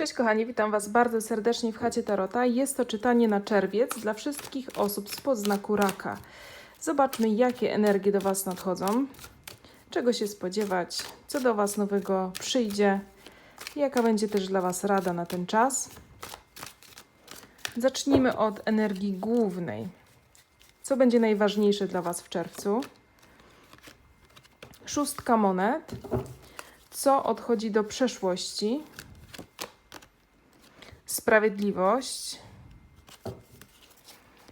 Cześć kochani, witam Was bardzo serdecznie w chacie Tarota. Jest to czytanie na czerwiec dla wszystkich osób spod znaku raka. Zobaczmy, jakie energie do Was nadchodzą, czego się spodziewać, co do Was nowego przyjdzie, jaka będzie też dla Was rada na ten czas. Zacznijmy od energii głównej. Co będzie najważniejsze dla Was w czerwcu? Szóstka monet. Co odchodzi do przeszłości? Sprawiedliwość.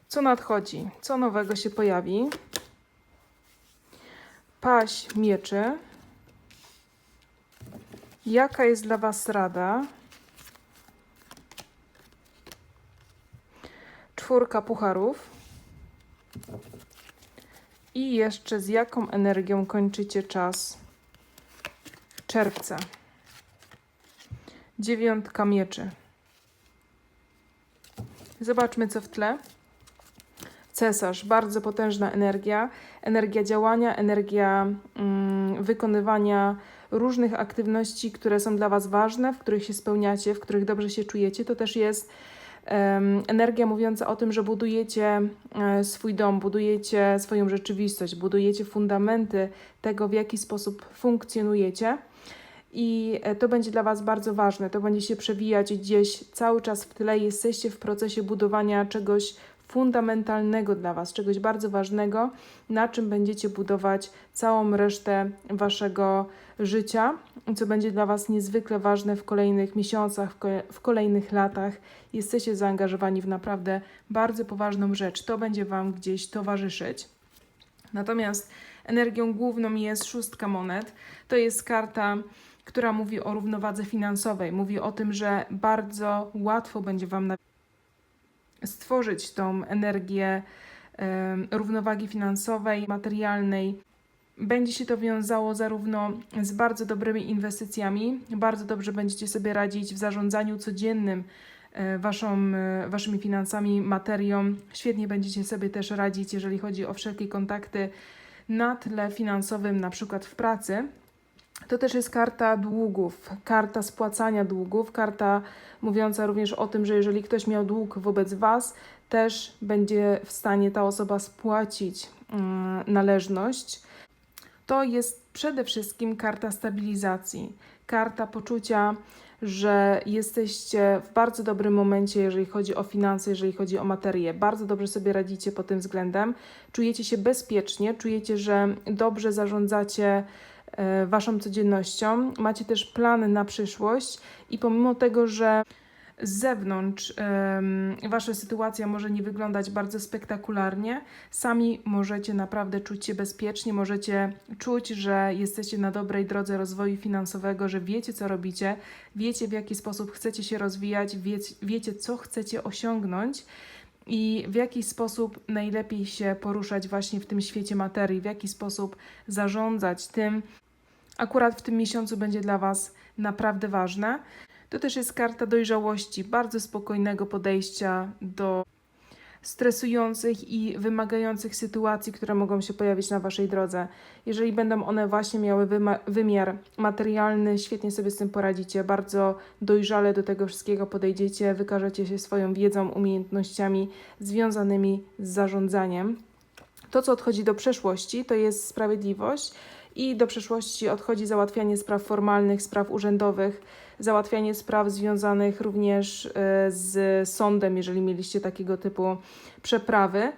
Co nadchodzi? Co nowego się pojawi? Paź mieczy. Jaka jest dla Was rada? Czwórka pucharów. I jeszcze z jaką energią kończycie czas czerwca? Dziewiątka mieczy. Zobaczmy, co w tle. Cesarz, bardzo potężna energia, energia działania, energia mm, wykonywania różnych aktywności, które są dla Was ważne, w których się spełniacie, w których dobrze się czujecie. To też jest em, energia mówiąca o tym, że budujecie e, swój dom, budujecie swoją rzeczywistość, budujecie fundamenty tego, w jaki sposób funkcjonujecie. I e, to będzie dla Was bardzo ważne. To będzie się przewijać gdzieś cały czas w tyle. Jesteście w procesie budowania czegoś fundamentalnego dla Was, czegoś bardzo ważnego, na czym będziecie budować całą resztę Waszego życia, co będzie dla Was niezwykle ważne w kolejnych miesiącach, w, kole- w kolejnych latach. Jesteście zaangażowani w naprawdę bardzo poważną rzecz. To będzie Wam gdzieś towarzyszyć. Natomiast energią główną jest szóstka monet. To jest karta, która mówi o równowadze finansowej. Mówi o tym, że bardzo łatwo będzie Wam stworzyć tą energię równowagi finansowej, materialnej. Będzie się to wiązało zarówno z bardzo dobrymi inwestycjami, bardzo dobrze będziecie sobie radzić w zarządzaniu codziennym e, waszą, e, waszymi finansami, materią. Świetnie będziecie sobie też radzić, jeżeli chodzi o wszelkie kontakty na tle finansowym, na przykład w pracy. To też jest karta długów, karta spłacania długów, karta mówiąca również o tym, że jeżeli ktoś miał dług wobec Was, też będzie w stanie ta osoba spłacić mm, należność. To jest przede wszystkim karta stabilizacji, karta poczucia, że jesteście w bardzo dobrym momencie, jeżeli chodzi o finanse, jeżeli chodzi o materię. Bardzo dobrze sobie radzicie pod tym względem. Czujecie się bezpiecznie, czujecie, że dobrze zarządzacie waszą codziennością. Macie też plany na przyszłość i pomimo tego, że z zewnątrz em, wasza sytuacja może nie wyglądać bardzo spektakularnie, sami możecie naprawdę czuć się bezpiecznie, możecie czuć, że jesteście na dobrej drodze rozwoju finansowego, że wiecie, co robicie, wiecie, w jaki sposób chcecie się rozwijać, wiecie, wiecie co chcecie osiągnąć i w jaki sposób najlepiej się poruszać właśnie w tym świecie materii, w jaki sposób zarządzać tym. Akurat w tym miesiącu będzie dla Was naprawdę ważne. To też jest karta dojrzałości, bardzo spokojnego podejścia do stresujących i wymagających sytuacji, które mogą się pojawić na Waszej drodze. Jeżeli będą one właśnie miały wymiar materialny, świetnie sobie z tym poradzicie, bardzo dojrzale do tego wszystkiego podejdziecie, wykażecie się swoją wiedzą, umiejętnościami związanymi z zarządzaniem. To, co odchodzi do przeszłości, to jest sprawiedliwość i do przeszłości odchodzi załatwianie spraw formalnych, spraw urzędowych, załatwianie spraw związanych również e, z sądem, jeżeli mieliście takiego typu przeprawy.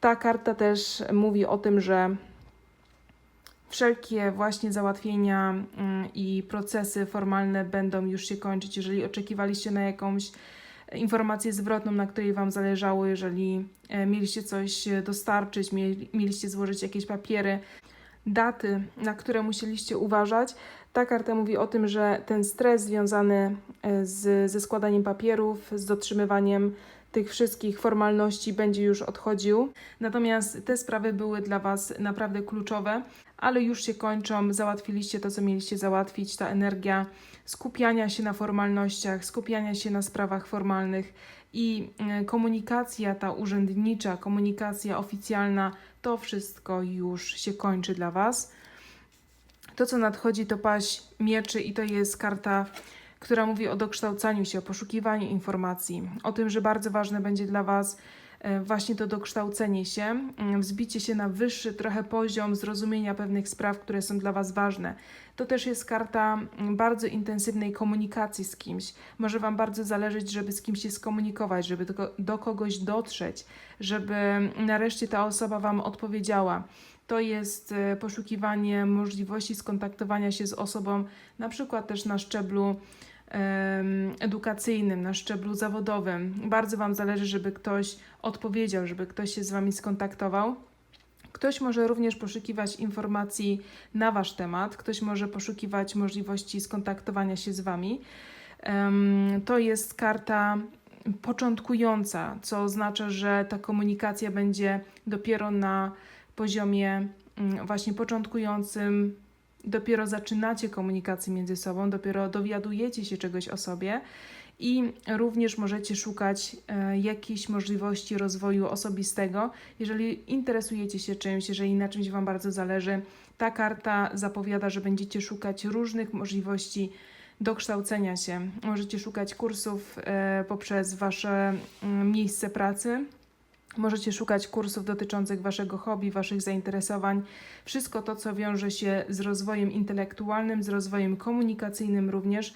Ta karta też mówi o tym, że wszelkie właśnie załatwienia mm, i procesy formalne będą już się kończyć, jeżeli oczekiwaliście na jakąś informację zwrotną, na której Wam zależało, jeżeli e, mieliście coś e, dostarczyć, mieli- mieliście złożyć jakieś papiery, daty, na które musieliście uważać. Ta karta mówi o tym, że ten stres związany e, z, ze składaniem papierów, z dotrzymywaniem tych wszystkich formalności będzie już odchodził. Natomiast te sprawy były dla Was naprawdę kluczowe, ale już się kończą. Załatwiliście to, co mieliście załatwić. Ta energia skupiania się na formalnościach, skupiania się na sprawach formalnych i e, komunikacja ta urzędnicza, komunikacja oficjalna, to wszystko już się kończy dla Was. To, co nadchodzi, to paść mieczy i to jest karta, która mówi o dokształcaniu się, o poszukiwaniu informacji, o tym, że bardzo ważne będzie dla Was e, właśnie to dokształcenie się, mm, wzbicie się na wyższy trochę poziom zrozumienia pewnych spraw, które są dla Was ważne. To też jest karta mm, bardzo intensywnej komunikacji z kimś. Może Wam bardzo zależeć, żeby z kimś się skomunikować, żeby do, do kogoś dotrzeć, żeby nareszcie ta osoba Wam odpowiedziała. To jest e, poszukiwanie możliwości skontaktowania się z osobą, na przykład też na szczeblu edukacyjnym, na szczeblu zawodowym. Bardzo Wam zależy, żeby ktoś odpowiedział, żeby ktoś się z Wami skontaktował. Ktoś może również poszukiwać informacji na Wasz temat, ktoś może poszukiwać możliwości skontaktowania się z Wami. To jest karta początkująca, co oznacza, że ta komunikacja będzie dopiero na poziomie mm, właśnie początkującym, dopiero zaczynacie komunikację między sobą, dopiero dowiadujecie się czegoś o sobie i również możecie szukać e, jakiejś możliwości rozwoju osobistego. Jeżeli interesujecie się czymś, jeżeli na czymś Wam bardzo zależy, ta karta zapowiada, że będziecie szukać różnych możliwości dokształcenia się. Możecie szukać kursów e, poprzez Wasze mm, miejsce pracy. Możecie szukać kursów dotyczących Waszego hobby, Waszych zainteresowań. Wszystko to, co wiąże się z rozwojem intelektualnym, z rozwojem komunikacyjnym również,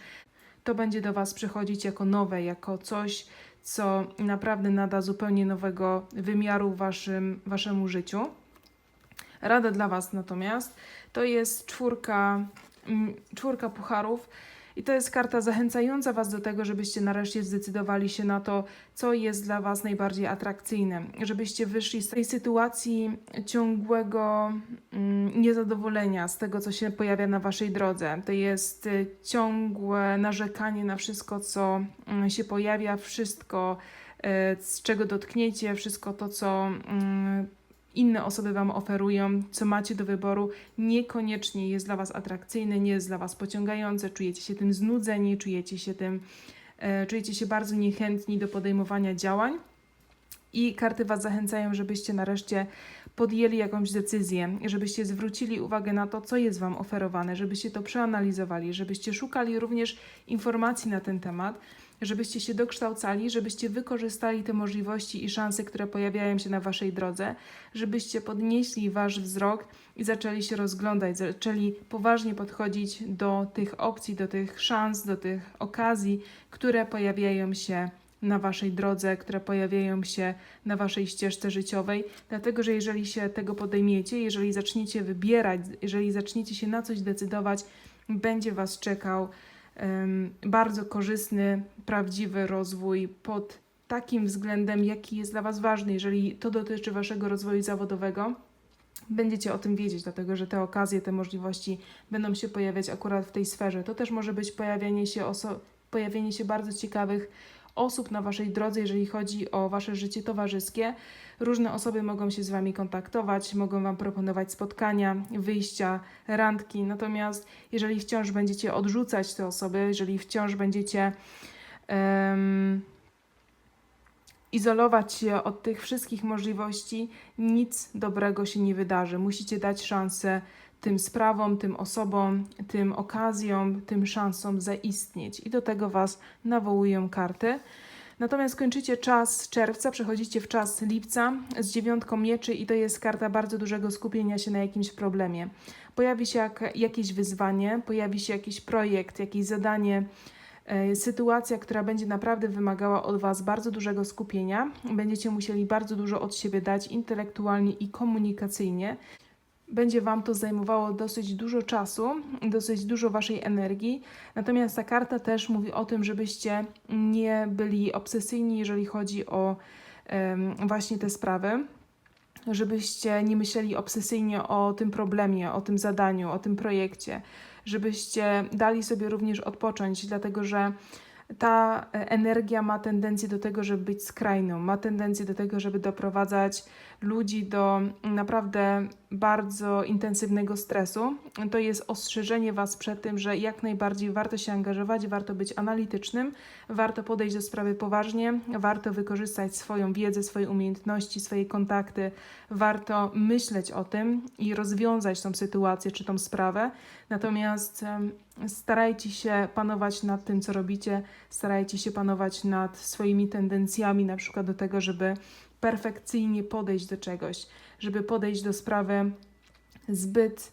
to będzie do Was przychodzić jako nowe, jako coś, co naprawdę nada zupełnie nowego wymiaru waszym, Waszemu życiu. Rada dla Was natomiast to jest czwórka, mm, czwórka pucharów. I to jest karta zachęcająca Was do tego, żebyście nareszcie zdecydowali się na to, co jest dla Was najbardziej atrakcyjne, żebyście wyszli z tej sytuacji ciągłego mm, niezadowolenia z tego, co się pojawia na Waszej drodze. To jest y, ciągłe narzekanie na wszystko, co mm, się pojawia, wszystko, y, z czego dotkniecie, wszystko to, co mm, inne osoby Wam oferują, co macie do wyboru, niekoniecznie jest dla Was atrakcyjne, nie jest dla Was pociągające, czujecie się tym znudzeni, czujecie się tym, e, czujecie się bardzo niechętni do podejmowania działań. I karty Was zachęcają, żebyście nareszcie podjęli jakąś decyzję, żebyście zwrócili uwagę na to, co jest Wam oferowane, żebyście to przeanalizowali, żebyście szukali również informacji na ten temat, żebyście się dokształcali, żebyście wykorzystali te możliwości i szanse, które pojawiają się na Waszej drodze, żebyście podnieśli Wasz wzrok i zaczęli się rozglądać, zaczęli poważnie podchodzić do tych opcji, do tych szans, do tych okazji, które pojawiają się na Waszej drodze, które pojawiają się na Waszej ścieżce życiowej, dlatego że jeżeli się tego podejmiecie, jeżeli zaczniecie wybierać, jeżeli zaczniecie się na coś decydować, będzie Was czekał em, bardzo korzystny, prawdziwy rozwój pod takim względem, jaki jest dla Was ważny, jeżeli to dotyczy Waszego rozwoju zawodowego. Będziecie o tym wiedzieć, dlatego że te okazje, te możliwości będą się pojawiać akurat w tej sferze. To też może być pojawienie się, pojawienie się bardzo ciekawych osób na Waszej drodze, jeżeli chodzi o Wasze życie towarzyskie. Różne osoby mogą się z Wami kontaktować, mogą Wam proponować spotkania, wyjścia, randki. Natomiast jeżeli wciąż będziecie odrzucać te osoby, jeżeli wciąż będziecie em, izolować się od tych wszystkich możliwości, nic dobrego się nie wydarzy. Musicie dać szansę tym sprawom, tym osobom, tym okazjom, tym szansom zaistnieć. I do tego Was nawołują karty. Natomiast kończycie czas czerwca, przechodzicie w czas lipca z dziewiątką mieczy i to jest karta bardzo dużego skupienia się na jakimś problemie. Pojawi się jak, jakieś wyzwanie, pojawi się jakiś projekt, jakieś zadanie, e, sytuacja, która będzie naprawdę wymagała od Was bardzo dużego skupienia. Będziecie musieli bardzo dużo od siebie dać intelektualnie i komunikacyjnie. Będzie Wam to zajmowało dosyć dużo czasu, dosyć dużo Waszej energii. Natomiast ta karta też mówi o tym, żebyście nie byli obsesyjni, jeżeli chodzi o em, właśnie te sprawy. Żebyście nie myśleli obsesyjnie o tym problemie, o tym zadaniu, o tym projekcie. Żebyście dali sobie również odpocząć, dlatego że ta energia ma tendencję do tego, żeby być skrajną, ma tendencję do tego, żeby doprowadzać ludzi do naprawdę bardzo intensywnego stresu, to jest ostrzeżenie Was przed tym, że jak najbardziej warto się angażować, warto być analitycznym, warto podejść do sprawy poważnie, warto wykorzystać swoją wiedzę, swoje umiejętności, swoje kontakty, warto myśleć o tym i rozwiązać tą sytuację czy tą sprawę. Natomiast starajcie się panować nad tym, co robicie, starajcie się panować nad swoimi tendencjami, na przykład do tego, żeby perfekcyjnie podejść do czegoś, żeby podejść do sprawy zbyt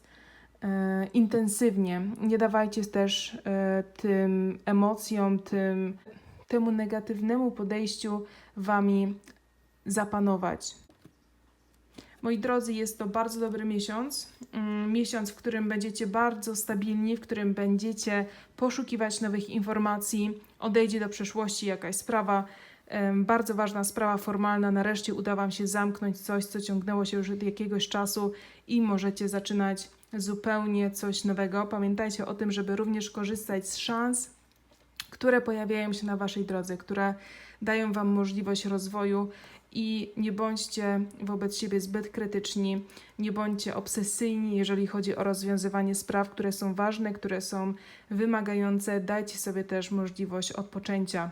e, intensywnie. Nie dawajcie też e, tym emocjom, tym, temu negatywnemu podejściu wami zapanować. Moi drodzy, jest to bardzo dobry miesiąc. Mm, Miesiąc, w którym będziecie bardzo stabilni, w którym będziecie poszukiwać nowych informacji, odejdzie do przeszłości jakaś sprawa, bardzo ważna sprawa formalna. Nareszcie uda Wam się zamknąć coś, co ciągnęło się już od jakiegoś czasu i możecie zaczynać zupełnie coś nowego. Pamiętajcie o tym, żeby również korzystać z szans, które pojawiają się na Waszej drodze, które dają Wam możliwość rozwoju i nie bądźcie wobec siebie zbyt krytyczni, nie bądźcie obsesyjni, jeżeli chodzi o rozwiązywanie spraw, które są ważne, które są wymagające. Dajcie sobie też możliwość odpoczęcia.